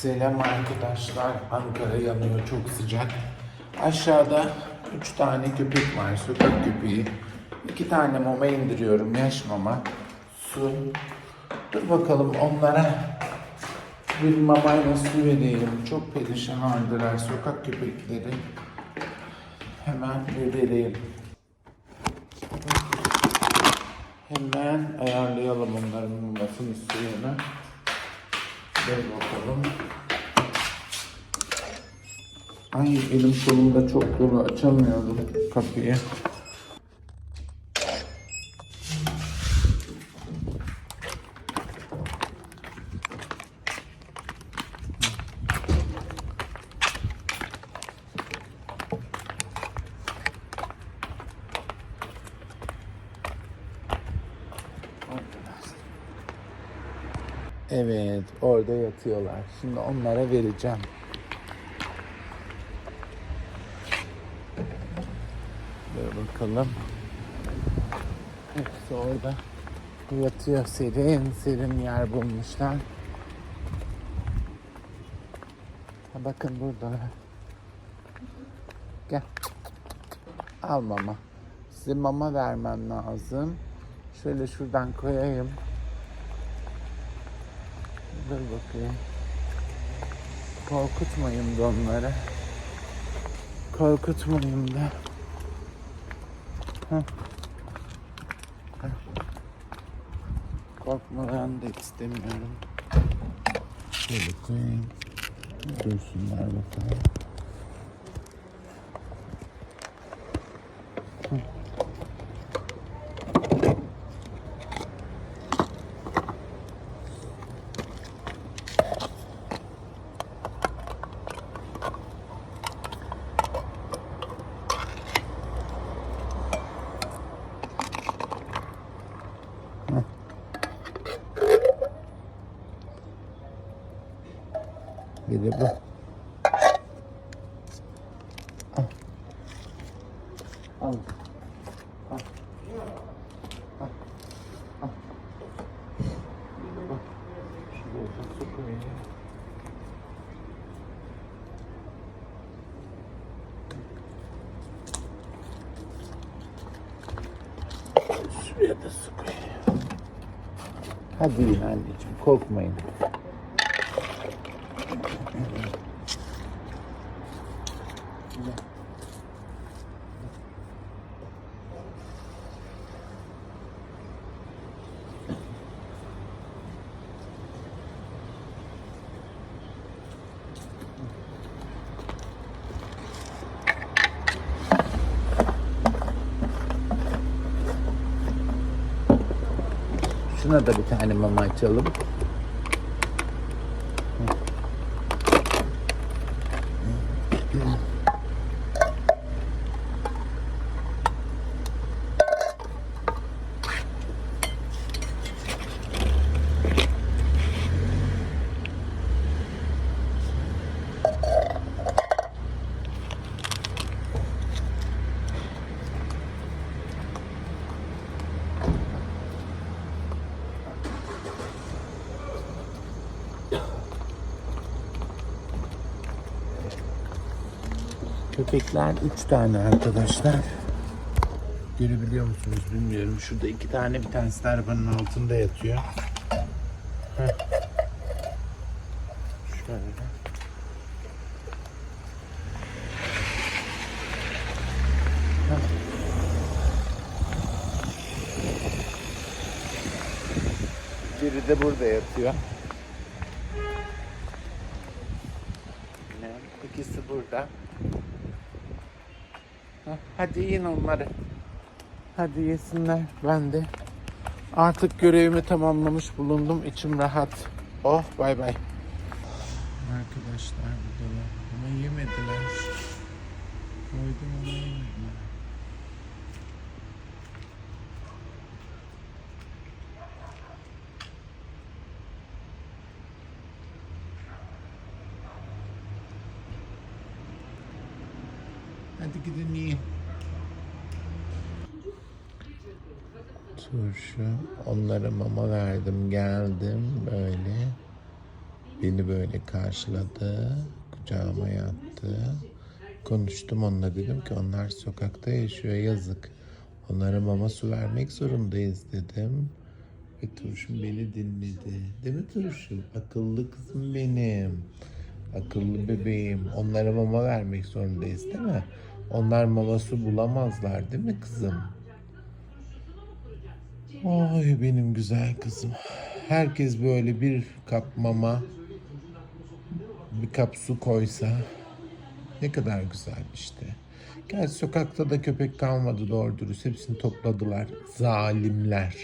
Selam arkadaşlar. Ankara yanıyor çok sıcak. Aşağıda üç tane köpek var. Sokak köpeği. İki tane mama indiriyorum. Yaş mama. Su. Dur bakalım onlara bir mamayla su vereyim. Çok perişan haldeler sokak köpekleri. Hemen vereyim. Hemen ayarlayalım onların mamasını suyunu. Ver bakalım. Ay elim solumda çok dolu açamıyorum kapıyı. Evet, orada yatıyorlar. Şimdi onlara vereceğim. Dur bakalım. Hepsi orada yatıyor. Serin serin yer bulmuşlar. Ha, bakın buradalar. Gel. Al mama. Size mama vermem lazım. Şöyle şuradan koyayım. Dur bakayım. Korkutmayın da onları. Korkutmayın da. Heh. Heh. Da istemiyorum. Şöyle koyayım. Dursunlar bakalım. Biri bu. Al. Al. Al. Şuraya da su. Hadi anneciğim korkmayın. Şuna da bir tane mama açalım. Köpekler üç tane arkadaşlar. Görebiliyor musunuz bilmiyorum. Şurada iki tane bir tanesi arabanın altında yatıyor. Heh. Şöyle. Biri de burada yatıyor. İkisi burada. Hadi yiyin onları. Hadi yesinler. Ben de artık görevimi tamamlamış bulundum. İçim rahat. Oh bay bay. Arkadaşlar buradalar. Ama yemediler. Koydum ama yemediler. Hadi yiyin. Turşu. Onlara mama verdim. Geldim böyle. Beni böyle karşıladı, kucağıma yattı. Konuştum onunla dedim ki onlar sokakta yaşıyor yazık. Onlara mama su vermek zorundayız dedim. Ve Turşum beni dinledi. Değil mi Turşum? Akıllı kızım benim. Akıllı bebeğim. Onlara mama vermek zorundayız değil mi? Onlar mama su bulamazlar değil mi kızım? Ay benim güzel kızım. Herkes böyle bir kap mama, bir kap su koysa ne kadar güzel işte. Gerçi sokakta da köpek kalmadı doğru dürüst. Hepsini topladılar. Zalimler.